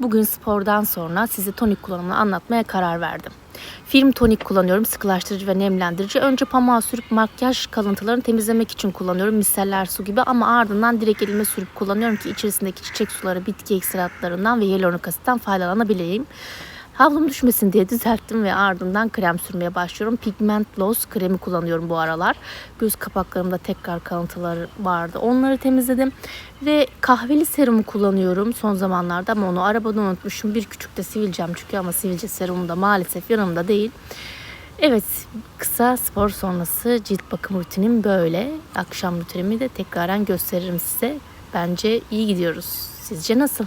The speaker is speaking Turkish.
bugün spordan sonra size tonik kullanımını anlatmaya karar verdim. Film tonik kullanıyorum. Sıkılaştırıcı ve nemlendirici. Önce pamuğa sürüp makyaj kalıntılarını temizlemek için kullanıyorum. Miseller su gibi ama ardından direkt elime sürüp kullanıyorum ki içerisindeki çiçek suları, bitki ekstratlarından ve hyaluronik asitten faydalanabileyim. Havlum düşmesin diye düzelttim ve ardından krem sürmeye başlıyorum. Pigment Loss kremi kullanıyorum bu aralar. Göz kapaklarımda tekrar kalıntıları vardı. Onları temizledim. Ve kahveli serumu kullanıyorum son zamanlarda ama onu arabada unutmuşum. Bir küçük de sivilcem çıkıyor ama sivilce serumu da maalesef yanımda değil. Evet kısa spor sonrası cilt bakım rutinim böyle. Akşam rutinimi de tekraren gösteririm size. Bence iyi gidiyoruz. Sizce nasıl?